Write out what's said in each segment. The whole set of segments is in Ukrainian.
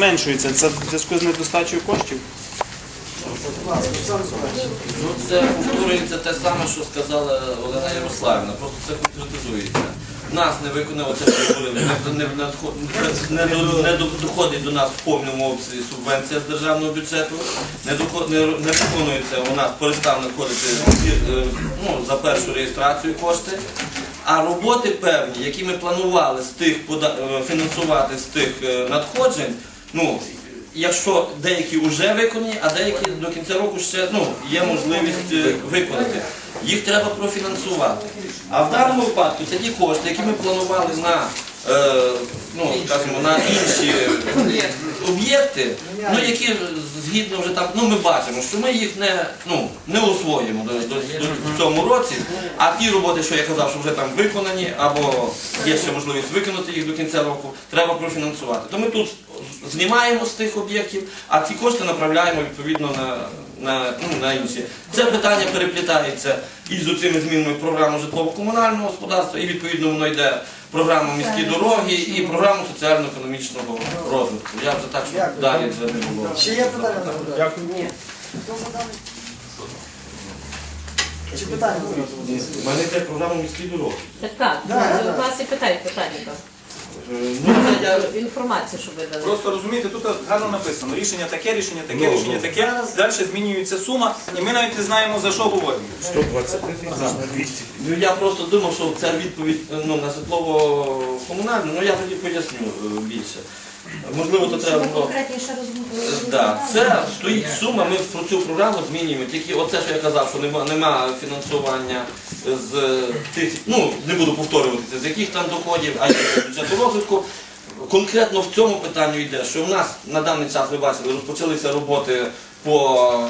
Зменшується це в зв'язку з недостачею коштів. Ну це повторюється те саме, що сказала Олена Ярославівна, просто це конкретизується. Нас не виконали це не, не, не, до- не до- доходить до нас в повному обсязі субвенція з державного бюджету, не, доход- не, не виконується у нас перестав надходити е, ну, за першу реєстрацію кошти. А роботи певні, які ми планували з тих е, фінансувати з тих е, надходжень, ну якщо деякі вже виконані, а деякі до кінця року ще ну, є можливість е, виконати. Їх треба профінансувати. А в даному випадку це ті кошти, які ми планували на, ну, скажімо, на інші об'єкти, ну, які згідно вже там, ну ми бачимо, що ми їх не, ну, не освоїмо до, до, до, в цьому році, а ті роботи, що я казав, що вже там виконані, або є ще можливість виконати їх до кінця року, треба профінансувати. То ми тут знімаємо з тих об'єктів, а ці кошти направляємо відповідно на, на, ну, на інші. Це питання переплітається із цими змінами програму житлово-комунального господарства, і відповідно воно йде програма міські дороги і програму соціально-економічного розвитку. Я вже так, що далі вже не було. Ще є питання? Дякую. Чи питання? У мене йде програма міські дороги. Так, так, у вас і питають питання. Ну, це я Інформацію, щоб ви дали. Просто розумієте, тут гарно написано. Рішення таке, рішення таке, Ну, рішення ну. таке. Далі змінюється сума, і ми навіть не знаємо за що говоримо. 120 тисяч на 200. Ну я просто думав, що це відповідь ну, на житлово-комунальну, ну я тоді поясню е, більше. Можливо, то треба було. конкретніше розмовляти. Да, це стоїть сума, ми про цю програму змінюємо. Тільки оце, що я казав, що нема, нема фінансування з е, тих, ну не буду повторюватися, з яких там доходів, а є бюджету розвитку. Конкретно в цьому питанню йде, що в нас на даний час, ви бачили, розпочалися роботи по,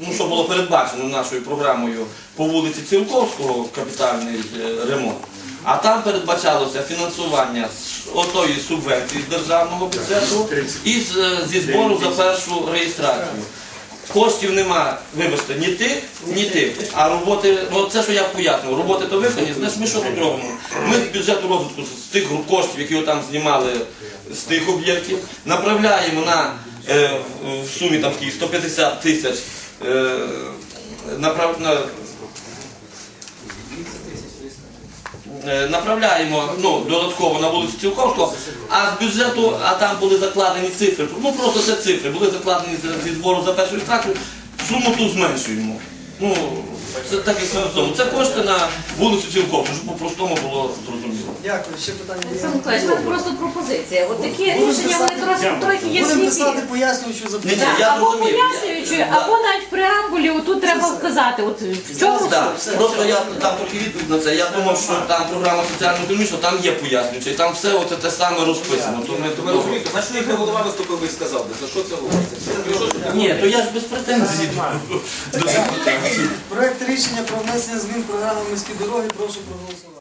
ну що було передбачено нашою програмою по вулиці Цілковського капітальний е, ремонт. А там передбачалося фінансування з отої субвенції з державного бюджету і з, е, зі збору за першу реєстрацію. Коштів нема, вибачте, ні тих, ні тих. А роботи, ну це що я пояснив, роботи то виконані, значить ми що тут робимо? Ми з бюджету розвитку з тих коштів, які там знімали з тих об'єктів, направляємо на е, в- в сумі там скільки, 150 тисяч е, направ, на, направляємо ну, додатково на вулицю Цілковського, а з бюджету, а там були закладені цифри, ну просто це цифри, були закладені зі збору за першу реєстрацію, суму ту зменшуємо. Ну, це так як ми. Це кошти на вулицю Цілковську, щоб по-простому було зрозуміло. Дякую. Ще питання є? Олександр Миколаївич, це просто пропозиція. От такі рішення, вони трохи, трохи є Будемо писати світі. пояснюючу Ні, запитання. я Або зрозумів. пояснюючи, або навіть в преамбулі отут треба вказати, от в чому Так, суть. просто я дам трохи відповідь на це. Я думав, що там програма соціально-економічна, там є пояснююча, і там все оце те саме розписано. То ми, То ви розумієте, значить їхня голова виступив і сказав, би, за що це говориться. Що ж Ні, то я ж без претензій. до- до- Проект рішення про внесення змін програми міські дороги. Прошу проголосувати.